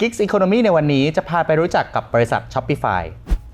Gigs Economy ในวันนี้จะพาไปรู้จักกับบริษัท Shopify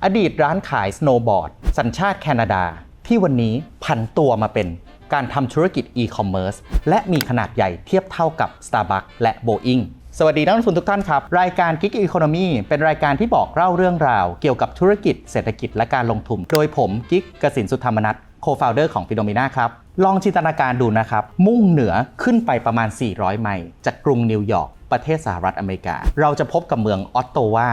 อดีตร้านขายสโนว์บอร์ดสัญชาติแคนาดา ที่วันนี้ผันตัวมาเป็นการทำธุรกิจ e-commerce และมีขนาดใหญ่เทียบเท่ากับ Starbucks และ Boeing สวัสดีนักลงทุนทุกท่านครับ รายการ Gig Economy เป็นรายการที่บอกเล่าเรื่องราว เกี่ยวกับธุรกิจเศรษฐกิจและการลงทุน โดยผมกิกกสินสุธรรมนัท co-founder ของ p h e n o m e n a ครับ ลองจินตนาการดูนะครับ มุ่งเหนือขึ้นไปประมาณ 400 ไมล์จากกรุงนิวยอร์กประเทศสหรัฐอเมริกา เราจะพบกับเมืองออตโตวา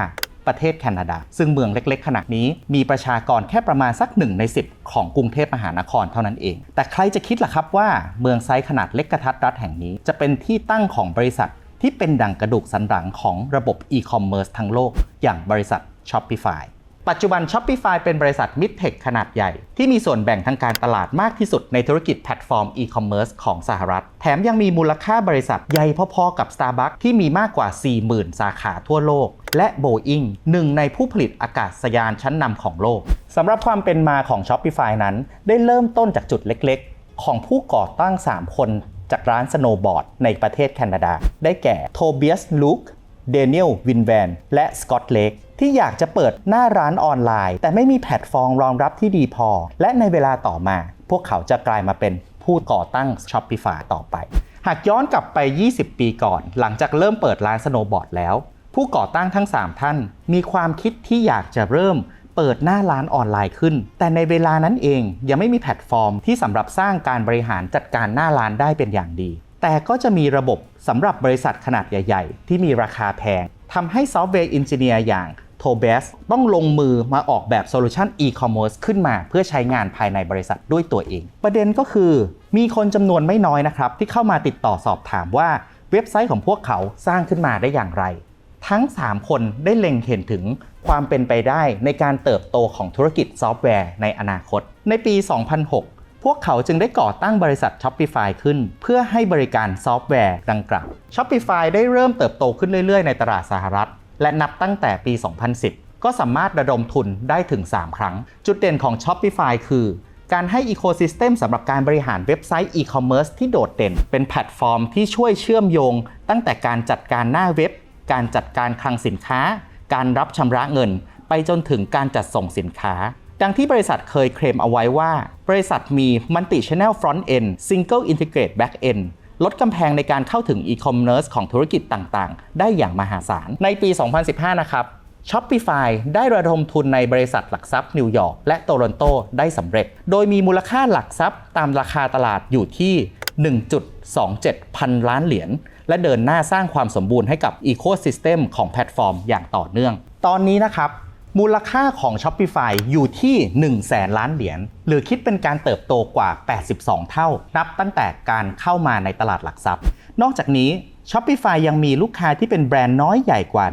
ประเทศแคนาดา ซึ่งเมืองเล็กๆ ขนาดนี้มีประชากรแค่ประมาณสัก 1 ใน 10 ของกรุงเทพมหานครเท่านั้นเอง แต่ใครจะคิดล่ะครับว่าเมืองไซส์ขนาดเล็กกระทัดรัดแห่งนี้ จะเป็นที่ตั้งของบริษัทที่เป็นดั่งกระดูกสันหลังของระบบอีคอมเมิร์ซทั้งโลก อย่างบริษัท Shopify ปัจจุบัน Shopify เป็นบริษัทมิดเทคขนาดใหญ่ ที่มีส่วนแบ่งทางการตลาดมากที่สุดในธุรกิจแพลตฟอร์มอีคอมเมิร์ซของสหรัฐ แถมยังมีมูลค่าบริษัทใหญ่พอๆกับ Starbucks ที่มีมากกว่า 40,000 สาขาทั่วโลก และ Boeing หนึ่งในผู้ผลิตอากาศยานชั้นนำของโลกสำหรับความเป็นมาของ Shopify นั้น ได้เริ่มต้นจากจุดเล็กๆ ของผู้ก่อตั้ง 3 คนจากร้านสโนบอร์ดในประเทศแคนาดา ได้แก่โทเบียสลูค เดนิเอลวินแวนและสกอตเลกที่อยากจะเปิดหน้าร้านออนไลน์ แต่ไม่มีแพลตฟอร์มรองรับที่ดีพอ และในเวลาต่อมา พวกเขาจะกลายมาเป็นผู้ก่อตั้ง Shopify ต่อไป หากย้อนกลับไป 20 ปีก่อน หลังจากเริ่มเปิดร้านสโนว์บอร์ดแล้ว ผู้ก่อตั้งทั้ง 3 ท่าน มีความคิดที่อยากจะเริ่มเปิดหน้าร้านออนไลน์ขึ้น แต่ในเวลานั้นเองยังไม่มีแพลตฟอร์มที่สำหรับสร้างการบริหารจัดการหน้าร้านได้เป็นอย่างดี แต่ก็จะมีระบบสำหรับบริษัทขนาดใหญ่ ๆ ที่มีราคาแพงทำให้ซอฟต์แวร์อินจิเนียร์อย่างโทเบสต้องลงมือมาออกแบบโซลูชันอีคอมเมิร์ซขึ้นมาเพื่อใช้งานภายในบริษัทด้วยตัวเอง ประเด็นก็คือ มีคนจำนวนไม่น้อยนะครับ ที่เข้ามาติดต่อสอบถามว่าเว็บไซต์ของพวกเขาสร้างขึ้นมาได้อย่างไร ทั้ง 3 คนได้เล็งเห็นถึงความเป็นไปได้ในการเติบโตของธุรกิจซอฟต์แวร์ในอนาคต ในปี 2006 วกเขาจึงได้ก่อตั้งบริษัท Shopify ขึ้น เพื่อให้บริการซอฟต์แวร์ดังกล่าว Shopify ได้เริ่มเติบโตขึ้นเรื่อยๆ ในตลาดสหรัฐ และนับตั้งแต่ปี 2010 ก็สามารถระดมทุนได้ถึง 3 ครั้ง จุดเด่นของ Shopify คือการให้อีโคซิสเต็มสำหรับการบริหารเว็บไซต์อีคอมเมิร์ซที่โดดเด่น เป็นแพลตฟอร์มที่ช่วยเชื่อมโยง ตั้งแต่การจัดการหน้าเว็บ การจัดการคลังสินค้า การรับชำระเงิน ไปจนถึงการจัดส่งสินค้า ดังที่บริษัทเคยเคลมเอาไว้ว่า บริษัทมี Multi Channel Front End Single Integrate Back End ลดกำแพงในการเข้าถึงอีคอมเมิร์ซของธุรกิจต่างๆ ได้อย่างมหาศาล ในปี 2015 นะครับ Shopify ได้ระดมทุนในบริษัทหลักทรัพย์นิวยอร์กและโตรอนโตได้สำเร็จ โดยมีมูลค่าหลักทรัพย์ตามราคาตลาดอยู่ที่ 1.27 พันล้านเหรียญ และเดินหน้าสร้างความสมบูรณ์ให้กับอีโค y ิสเต็มของแพลตฟอร์มอย่างต่อเนื่อง ตอนนี้นะครับ มูลค่าของ Shopify อยู่ที่ 1 0 0 0 0แสนล้านเหรียญ หรือคิดเป็นการเติบโตกว่า 82 เท่า นับตั้งแต่การเข้ามาในตลาดหลักทรัพย์ นอกจากนี้ Shopify ยังมีลูกค้าที่เป็นแบรนด์น้อยใหญ่กว่า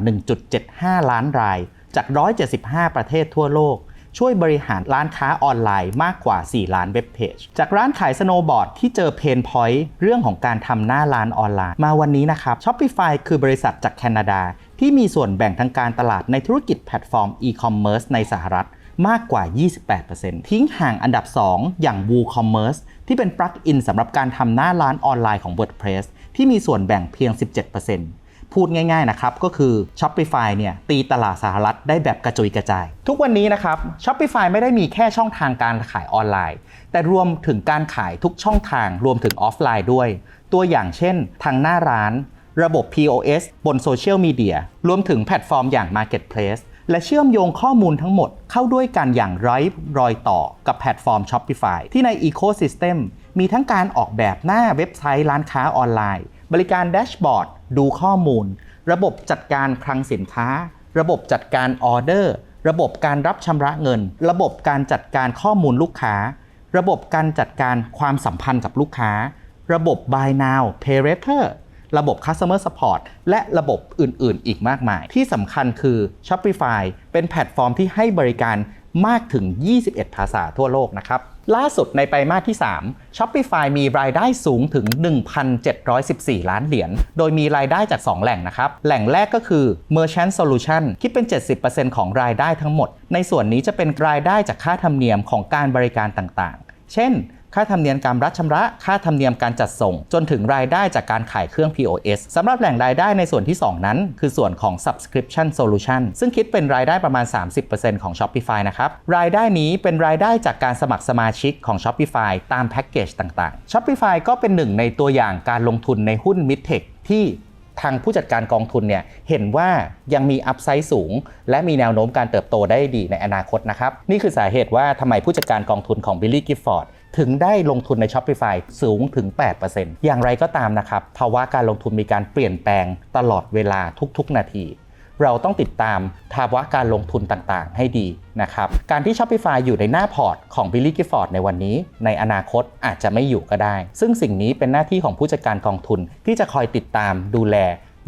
1.75 ล้านราย จาก 175 ประเทศทั่วโลก ช่วยบริหารร้านค้าออนไลน์มากกว่า 4 ล้านเว็บเพจ จากร้านขายสโนว์บอร์ดที่เจอเพนพอยต์เรื่องของการทำหน้าร้านออนไลน์ มาวันนี้นะครับ Shopify คือบริษัทจากแคนาดา ที่มีส่วนแบ่งทางการตลาดในธุรกิจแพลตฟอร์มอีคอมเมิร์ซในสหรัฐมากกว่า 28%ทิ้งห่างอันดับ 2 อย่าง WooCommerce ที่เป็นปลั๊กอินสำหรับการทำหน้าร้านออนไลน์ของ WordPress ที่มีส่วนแบ่งเพียง 17% พูดง่าย ๆ นะครับ ก็คือ Shopify เนี่ยตีตลาดสหรัฐได้แบบกระจุยกระจาย ทุกวันนี้นะครับ Shopify ไม่ได้มีแค่ช่องทางการขายออนไลน์ แต่รวมถึงการขายทุกช่องทางรวมถึงออฟไลน์ด้วย ตัวอย่างเช่น ทางหน้าร้าน ระบบ POS บนโซเชียลมีเดียรวมถึงแพลตฟอร์มอย่าง Marketplace และเชื่อมโยงข้อมูลทั้งหมดเข้าด้วยกันอย่างไร้รอยต่อกับแพลตฟอร์ม Shopify ที่ใน Ecosystem มีทั้งการออกแบบหน้าเว็บไซต์ร้านค้าออนไลน์ บริการแดชบอร์ดดูข้อมูล ระบบจัดการคลังสินค้า ระบบจัดการออเดอร์ ระบบการรับชำระเงิน ระบบการจัดการข้อมูลลูกค้า ระบบการจัดการความสัมพันธ์กับลูกค้า ระบบ Buy Now Pay Later ระบบ Customer Support และระบบอื่น ๆ อีกมากมาย ที่สำคัญคือ Shopify เป็นแพลตฟอร์มที่ให้บริการมากถึง 21 ภาษาทั่วโลกนะครับ ล่าสุดในไตรมาสที่ 3 Shopify มีรายได้สูงถึง 1,714 ล้านเหรียญ โดยมีรายได้จาก 2 แหล่งนะครับ แหล่งแรกก็คือ Merchant Solution คิดเป็น 70%ของรายได้ทั้งหมด ในส่วนนี้จะเป็นรายได้จากค่าธรรมเนียมของการบริการต่างๆ เช่น ค่าธรรมเนียมการรับชำระ ค่าธรรมเนียมการจัดส่ง จนถึงรายได้จากการขายเครื่อง POS สำหรับแหล่งรายได้ในส่วนที่ 2 นั้น คือส่วนของ subscription solution ซึ่งคิดเป็นรายได้ประมาณ 30%ของ Shopify นะครับ รายได้นี้เป็นรายได้จากการสมัครสมาชิกของ Shopify ตามแพ็กเกจต่างๆ Shopify ก็เป็นหนึ่งในตัวอย่างการลงทุนในหุ้น Midtech ที่ทางผู้จัดการกองทุนเนี่ยเห็นว่ายังมีอัพไซด์สูง และมีแนวโน้มการเติบโตได้ดีในอนาคตนะครับ นี่คือสาเหตุว่าทำไมผู้จัดการกองทุนของ Billy Gifford ถึงได้ลงทุนใน Shopify สูงถึง 8%อย่างไรก็ตามนะครับ ภาวะการลงทุนมีการเปลี่ยนแปลงตลอดเวลาทุกๆ นาที เราต้องติดตามภาวะการลงทุนต่างๆ ให้ดีนะครับ การที่ Shopify อยู่ในหน้าพอร์ตของ Billy Gifford ในวันนี้ ในอนาคตอาจจะไม่อยู่ก็ได้ ซึ่งสิ่งนี้เป็นหน้าที่ของผู้จัดการกองทุนที่จะคอยติดตามดูแล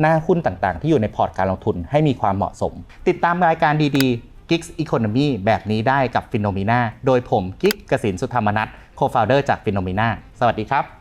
หน้าหุ้นต่างๆ ที่อยู่ในพอร์ตการลงทุนให้มีความเหมาะสม ติดตามรายการดีๆ Geeks Economy แบบนี้ได้กับฟิโนมินาโดยผมกิ๊กกสินสุธรรมนัทโคฟาวเดอร์จากฟิโนมินาสวัสดีครับ